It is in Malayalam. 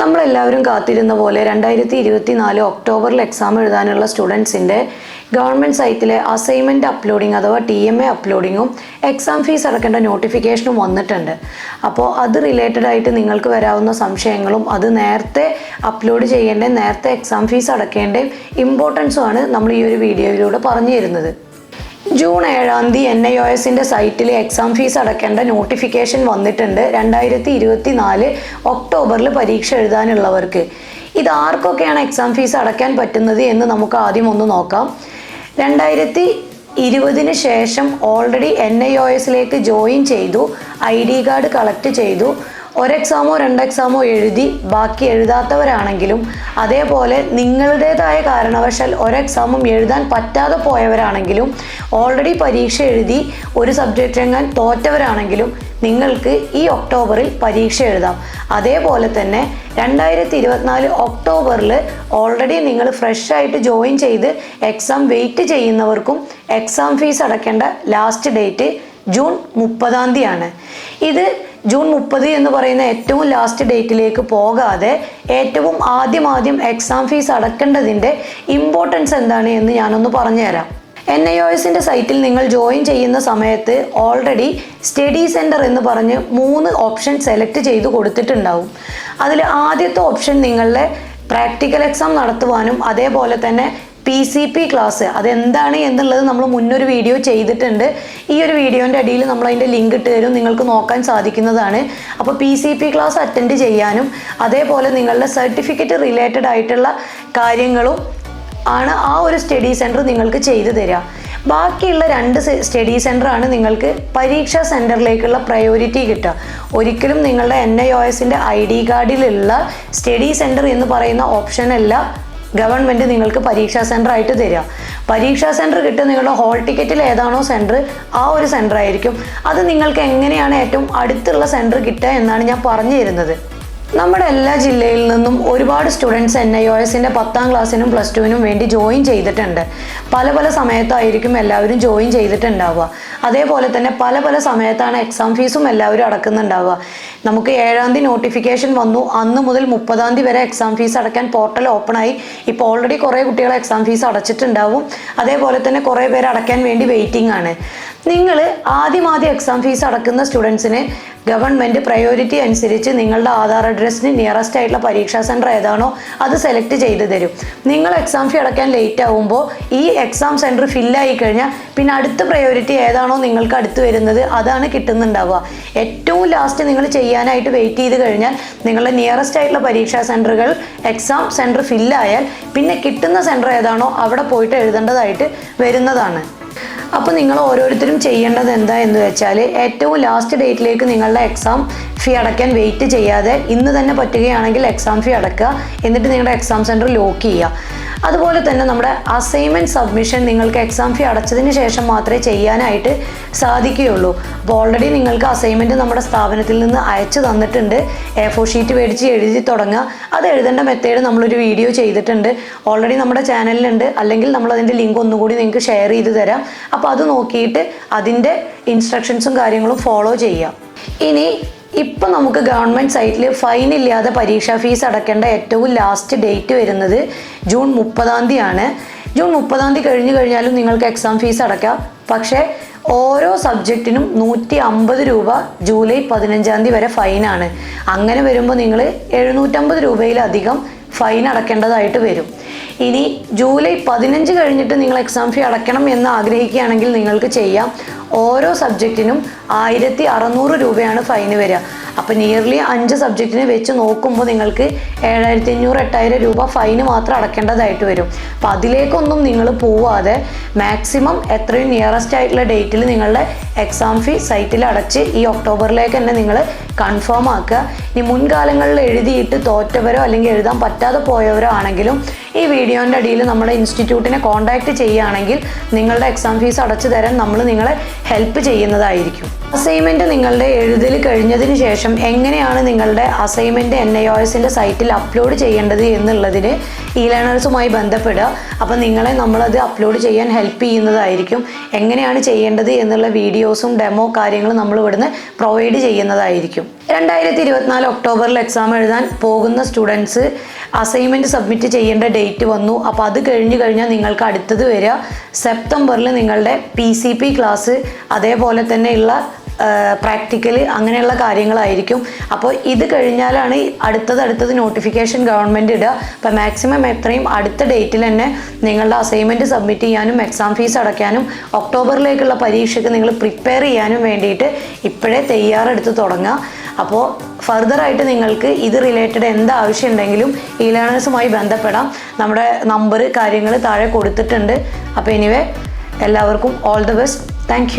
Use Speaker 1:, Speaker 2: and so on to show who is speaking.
Speaker 1: നമ്മളെല്ലാവരും കാത്തിരുന്ന പോലെ രണ്ടായിരത്തി ഇരുപത്തി നാല് ഒക്ടോബറിൽ എക്സാം എഴുതാനുള്ള സ്റ്റുഡൻസിന്റെ ഗവൺമെന്റ് സൈറ്റിലെ അസൈൻമെന്റ് അപ്ലോഡിംഗ് അഥവാ ടി എം എ അപ്ലോഡിങ്ങും എക്സാം ഫീസ് അടക്കേണ്ട നോട്ടിഫിക്കേഷനും വന്നിട്ടുണ്ട്. അപ്പോൾ അത് റിലേറ്റഡ് ആയിട്ട് നിങ്ങൾക്ക് വരാവുന്ന സംശയങ്ങളും അത് നേരത്തെ അപ്ലോഡ് ചെയ്യേണ്ടേ നേരത്തെ എക്സാം ഫീസ് അടക്കേണ്ടേയും ഇമ്പോർട്ടൻസും ആണ് നമ്മൾ ഈ ഒരു വീഡിയോയിലൂടെ പറഞ്ഞു തരുന്നത് ജൂൺ ഏഴാം തീയതി എൻ ഐ ഒ എസിന്റെ സൈറ്റിൽ എക്സാം ഫീസ് അടയ്ക്കേണ്ട നോട്ടിഫിക്കേഷൻ വന്നിട്ടുണ്ട് രണ്ടായിരത്തി ഇരുപത്തി നാല് ഒക്ടോബറിൽ പരീക്ഷ എഴുതാനുള്ളവർക്ക്. ഇത് ആർക്കൊക്കെയാണ് എക്സാം ഫീസ് അടയ്ക്കാൻ പറ്റുന്നത് എന്ന് നമുക്ക് ആദ്യം ഒന്ന് നോക്കാം. രണ്ടായിരത്തി ഇരുപതിന് ശേഷം ഓൾറെഡി എൻ ഐ ഒ എസിലേക്ക് ജോയിൻ ചെയ്തു. ഐ ഡി കാർഡ് കളക്ട് ചെയ്തു. ഒരു എക്സാമോ രണ്ട് എക്സാമോ എഴുതി ബാക്കി എഴുതാത്തവരാണെങ്കിലും അതേപോലെ നിങ്ങളുടേതായ കാരണവശാൽ ഒരു എക്സാമും എഴുതാൻ പറ്റാതെ പോയവരാണെങ്കിലും ഓൾറെഡി പരീക്ഷ എഴുതി ഒരു സബ്ജക്റ്റ് എങ്ങാൻ തോറ്റവരാണെങ്കിലും നിങ്ങൾക്ക് ഈ ഒക്ടോബറിൽ പരീക്ഷ എഴുതാം. അതേപോലെ തന്നെ രണ്ടായിരത്തി ഇരുപത്തിനാല് ഒക്ടോബറിൽ ഓൾറെഡി നിങ്ങൾ ഫ്രഷ് ആയിട്ട് ജോയിൻ ചെയ്ത് എക്സാം വെയിറ്റ് ചെയ്യുന്നവർക്കും എക്സാം ഫീസ് അടയ്ക്കേണ്ട ലാസ്റ്റ് ഡേറ്റ് ജൂൺ മുപ്പതാം തീയതിയാണ്. ഇത് ജൂൺ മുപ്പത് എന്ന് പറയുന്ന ഏറ്റവും ലാസ്റ്റ് ഡേറ്റിലേക്ക് പോകാതെ ഏറ്റവും ആദ്യം ആദ്യം എക്സാം ഫീസ് അടക്കേണ്ടതിന്റെ ഇമ്പോർട്ടൻസ് എന്താണ് എന്ന് ഞാനൊന്ന് പറഞ്ഞുതരാം. എൻ ഐ ഒ എസിന്റെ സൈറ്റിൽ നിങ്ങൾ ജോയിൻ ചെയ്യുന്ന സമയത്ത് ഓൾറെഡി സ്റ്റഡി സെന്റർ എന്ന് പറഞ്ഞ് മൂന്ന് ഓപ്ഷൻ സെലക്ട് ചെയ്ത് കൊടുത്തിട്ടുണ്ടാവും. അതിൽ ആദ്യത്തെ ഓപ്ഷൻ നിങ്ങളുടെ പ്രാക്ടിക്കൽ എക്സാം നടത്തുവാനും അതേപോലെ തന്നെ പി സി പി ക്ലാസ് അതെന്താണ് എന്നുള്ളത് നമ്മൾ മുന്നൊരു വീഡിയോ ചെയ്തിട്ടുണ്ട്. ഈ ഒരു വീഡിയോന്റെ അടിയിൽ നമ്മൾ അതിന്റെ ലിങ്ക് ഇട്ട് തരും. നിങ്ങൾക്ക് നോക്കാൻ സാധിക്കുന്നതാണ്. അപ്പോൾ P C P class attend ചെയ്യാനും അതേപോലെ നിങ്ങളുടെ സർട്ടിഫിക്കറ്റ് റിലേറ്റഡ് ആയിട്ടുള്ള കാര്യങ്ങളും ആണ് ആ ഒരു സ്റ്റഡി സെന്റർ നിങ്ങൾക്ക് ചെയ്തു തരിക. ബാക്കിയുള്ള രണ്ട് സ്റ്റഡി സെന്ററാണ് നിങ്ങൾക്ക് പരീക്ഷാ സെന്ററിലേക്കുള്ള പ്രയോറിറ്റി കിട്ടുക. ഒരിക്കലും നിങ്ങളുടെ എൻ ഐ ഒ എസിന്റെ ഐ ഡി കാർഡിലുള്ള സ്റ്റഡി സെന്റർ എന്ന് പറയുന്ന ഓപ്ഷനല്ല ഗവൺമെന്റ് നിങ്ങൾക്ക് പരീക്ഷാ സെന്റർ ആയിട്ട് തരിക. പരീക്ഷാ സെന്റർ കിട്ടുക നിങ്ങളുടെ ഹോൾ ടിക്കറ്റിൽ ഏതാണോ സെന്റർ ആ ഒരു സെന്റർ ആയിരിക്കും. അത് നിങ്ങൾക്ക് എങ്ങനെയാണ് ഏറ്റവും അടുത്തുള്ള സെന്റർ കിട്ടുക എന്നാണ് ഞാൻ പറഞ്ഞു തരുന്നത് നമ്മുടെ എല്ലാ ജില്ലയിൽ നിന്നും ഒരുപാട് സ്റ്റുഡൻസ് എൻ ഐ ഒ എസിന്റെ പത്താം ക്ലാസ്സിനും പ്ലസ് ടുവിനും വേണ്ടി ജോയിൻ ചെയ്തിട്ടുണ്ട്. പല പല സമയത്തായിരിക്കും എല്ലാവരും ജോയിൻ ചെയ്തിട്ടുണ്ടാവുക. അതേപോലെ തന്നെ പല പല സമയത്താണ് എക്സാം ഫീസും എല്ലാവരും അടക്കുന്നുണ്ടാവുക. നമുക്ക് ഏഴാം തീയതി നോട്ടിഫിക്കേഷൻ വന്നു. അന്ന് മുതൽ മുപ്പതാം തീയതി വരെ എക്സാം ഫീസ് അടയ്ക്കാൻ പോർട്ടൽ ഓപ്പണായി ഇപ്പോൾ ഓൾറെഡി കുറേ കുട്ടികൾ എക്സാം ഫീസ് അടച്ചിട്ടുണ്ടാവും. അതേപോലെ തന്നെ കുറേ പേര് അടയ്ക്കാൻ വേണ്ടി വെയിറ്റിംഗ് ആണ്. നിങ്ങൾ ആദ്യം ആദ്യം എക്സാം ഫീസ് അടക്കുന്ന സ്റ്റുഡൻസിന് ഗവൺമെന്റ് പ്രയോറിറ്റി അനുസരിച്ച് നിങ്ങളുടെ ആധാർ അഡ്രസ്സിന് നിയറസ്റ്റ് ആയിട്ടുള്ള പരീക്ഷാ സെന്റർ ഏതാണോ അത് സെലക്ട് ചെയ്ത് തരും. നിങ്ങൾ എക്സാം ഫീ അടക്കാൻ ലേറ്റ് ആകുമ്പോൾ ഈ എക്സാം സെന്റർ ഫില്ലായി കഴിഞ്ഞാൽ പിന്നെ അടുത്ത പ്രയോറിറ്റി ഏതാണോ നിങ്ങൾക്ക് അടുത്ത് വരുന്നത് അതാണ് കിട്ടുന്നുണ്ടാവുക. ഏറ്റവും ലാസ്റ്റ് നിങ്ങൾ ചെയ്യാനായിട്ട് വെയിറ്റ് ചെയ്ത് കഴിഞ്ഞാൽ നിങ്ങളുടെ നിയറസ്റ്റ് ആയിട്ടുള്ള പരീക്ഷാ സെന്ററുകൾ എക്സാം സെന്റർ ഫില്ലായാൽ പിന്നെ കിട്ടുന്ന സെന്റർ ഏതാണോ അവിടെ പോയിട്ട് എഴുതേണ്ടതായിട്ട് വരുന്നതാണ്. അപ്പോൾ നിങ്ങൾ ഓരോരുത്തരും ചെയ്യേണ്ടത് എന്താ എന്ന് വെച്ചാൽ ഏറ്റവും ലാസ്റ്റ് ഡേറ്റിലേക്ക് നിങ്ങളുടെ എക്സാം ഫീ അടയ്ക്കാൻ വെയിറ്റ് ചെയ്യാതെ ഇന്ന് തന്നെ പറ്റുകയാണെങ്കിൽ എക്സാം ഫീ അടക്കുക എന്നിട്ട് നിങ്ങളുടെ എക്സാം സെന്റർ ലോക്ക് ചെയ്യുക. അതുപോലെ തന്നെ നമ്മുടെ അസൈൻമെന്റ് സബ്മിഷൻ നിങ്ങൾക്ക് എക്സാം ഫീ അടച്ചതിന് ശേഷം മാത്രമേ ചെയ്യാനായിട്ട് സാധിക്കുകയുള്ളൂ. അപ്പോൾ ഓൾറെഡി നിങ്ങൾക്ക് അസൈൻമെന്റ് നമ്മുടെ സ്ഥാപനത്തിൽ നിന്ന് അയച്ചു തന്നിട്ടുണ്ട്. എ ഫോർ ഷീറ്റ് മേടിച്ച് എഴുതി തുടങ്ങുക. അത് എഴുതേണ്ട മെത്തേഡ് നമ്മളൊരു വീഡിയോ ചെയ്തിട്ടുണ്ട്. ഓൾറെഡി നമ്മുടെ ചാനലിലുണ്ട് അല്ലെങ്കിൽ നമ്മൾ അതിന്റെ ലിങ്ക് ഒന്നുകൂടി നിങ്ങൾക്ക് ഷെയർ ചെയ്ത് തരാം. അപ്പോൾ അത് നോക്കിയിട്ട് അതിന്റെ ഇൻസ്ട്രക്ഷൻസും കാര്യങ്ങളും ഫോളോ ചെയ്യാം ഇനി ഇപ്പം നമുക്ക് ഗവൺമെന്റ് സൈറ്റിൽ ഫൈൻ ഇല്ലാതെ പരീക്ഷാ ഫീസ് അടക്കേണ്ട ഏറ്റവും ലാസ്റ്റ് ഡേറ്റ് വരുന്നത് ജൂൺ മുപ്പതാം തീയതിയാണ്. ജൂൺ മുപ്പതാം തീയതി കഴിഞ്ഞു കഴിഞ്ഞാലും നിങ്ങൾക്ക് എക്സാം ഫീസ് അടക്കാം. പക്ഷേ ഓരോ സബ്ജക്റ്റിനും നൂറ്റി അമ്പത് രൂപ ജൂലൈ പതിനഞ്ചാം തീയതി വരെ ഫൈനാണ് അങ്ങനെ വരുമ്പോൾ നിങ്ങൾ എഴുന്നൂറ്റമ്പത് രൂപയിലധികം ഫൈൻ അടക്കേണ്ടതായിട്ട് വരും. ഇനി ജൂലൈ പതിനഞ്ച് കഴിഞ്ഞിട്ട് നിങ്ങൾ എക്സാം ഫീ അടയ്ക്കണം എന്ന് ആഗ്രഹിക്കുകയാണെങ്കിൽ നിങ്ങൾക്ക് ചെയ്യാം. ഓരോ സബ്ജക്റ്റിനും ആയിരത്തി അറുന്നൂറ് രൂപയാണ് ഫൈന് വരിക. അപ്പോൾ നിയർലി അഞ്ച് സബ്ജക്റ്റിന് വെച്ച് നോക്കുമ്പോൾ നിങ്ങൾക്ക് ഏഴായിരത്തി അഞ്ഞൂറ് എട്ടായിരം രൂപ ഫൈന് മാത്രം അടക്കേണ്ടതായിട്ട് വരും. അപ്പോൾ അതിലേക്കൊന്നും നിങ്ങൾ പോവാതെ മാക്സിമം എത്രയും നിയറസ്റ്റ് ആയിട്ടുള്ള ഡേറ്റിൽ നിങ്ങളുടെ എക്സാം ഫീ സൈറ്റിൽ അടച്ച് ഈ ഒക്ടോബറിലേക്ക് തന്നെ നിങ്ങൾ കൺഫേം ആക്കുക. ഇനി മുൻകാലങ്ങളിൽ എഴുതിയിട്ട് തോറ്റവരോ അല്ലെങ്കിൽ എഴുതാൻ പറ്റാതെ പോയവരോ ആണെങ്കിലും ഈ വീഡിയോന്റെ അടിയിൽ നമ്മുടെ ഇൻസ്റ്റിറ്റ്യൂട്ടിനെ കോൺടാക്റ്റ് ചെയ്യുകയാണെങ്കിൽ നിങ്ങളുടെ എക്സാം ഫീസ് അടച്ചു തരാൻ നമ്മൾ നിങ്ങളെ ഹെൽപ്പ് ചെയ്യുന്നതായിരിക്കും. അസൈൻമെന്റ് നിങ്ങളുടെ എഴുതൽ കഴിഞ്ഞതിന് ശേഷം എങ്ങനെയാണ് നിങ്ങളുടെ അസൈൻമെന്റ് എൻ ഐ ഒ എസിന്റെ സൈറ്റിൽ അപ്ലോഡ് ചെയ്യേണ്ടത് എന്നുള്ളതിന് ഇ ലേണേഴ്സുമായി ബന്ധപ്പെടുക. അപ്പം നിങ്ങളെ നമ്മളത് അപ്ലോഡ് ചെയ്യാൻ ഹെൽപ്പ് ചെയ്യുന്നതായിരിക്കും. എങ്ങനെയാണ് ചെയ്യേണ്ടത് എന്നുള്ള വീഡിയോസും ഡെമോ കാര്യങ്ങളും നമ്മൾ ഇവിടുന്ന് പ്രൊവൈഡ് ചെയ്യുന്നതായിരിക്കും. രണ്ടായിരത്തി ഇരുപത്തിനാല് ഒക്ടോബറിൽ എക്സാം എഴുതാൻ പോകുന്ന സ്റ്റുഡൻസ് അസൈൻമെന്റ് സബ്മിറ്റ് ചെയ്യേണ്ട ഡേറ്റ് വന്നു. അപ്പോൾ അത് കഴിഞ്ഞ് കഴിഞ്ഞാൽ നിങ്ങൾക്ക് അടുത്തത് വരിക. സെപ്റ്റംബറിൽ നിങ്ങളുടെ പി സി പി ക്ലാസ് അതേപോലെ തന്നെയുള്ള പ്രാക്ടിക്കൽ അങ്ങനെയുള്ള കാര്യങ്ങളായിരിക്കും. അപ്പോൾ ഇത് കഴിഞ്ഞാലാണ് അടുത്തത് അടുത്തത് നോട്ടിഫിക്കേഷൻ ഗവൺമെന്റ് ഇടുക. അപ്പോൾ മാക്സിമം എത്രയും അടുത്ത ഡേറ്റിൽ തന്നെ നിങ്ങളുടെ അസൈൻമെന്റ് സബ്മിറ്റ് ചെയ്യാനും എക്സാം ഫീസ് അടയ്ക്കാനും ഒക്ടോബറിലേക്കുള്ള പരീക്ഷയ്ക്ക് നിങ്ങൾ പ്രിപ്പയർ ചെയ്യാനും വേണ്ടിയിട്ട് ഇപ്പോഴേ തയ്യാറെടുത്ത് തുടങ്ങുക. അപ്പോൾ ഫർദറായിട്ട് നിങ്ങൾക്ക് ഇത് റിലേറ്റഡ് എന്ത് ആവശ്യം ഉണ്ടെങ്കിലും ഈ ലേണേഴ്സുമായി ബന്ധപ്പെടാം. നമ്മുടെ നമ്പർ കാര്യങ്ങൾ താഴെ കൊടുത്തിട്ടുണ്ട്. അപ്പോൾ എനിവേ എല്ലാവർക്കും ഓൾ ദി ബെസ്റ്റ് താങ്ക്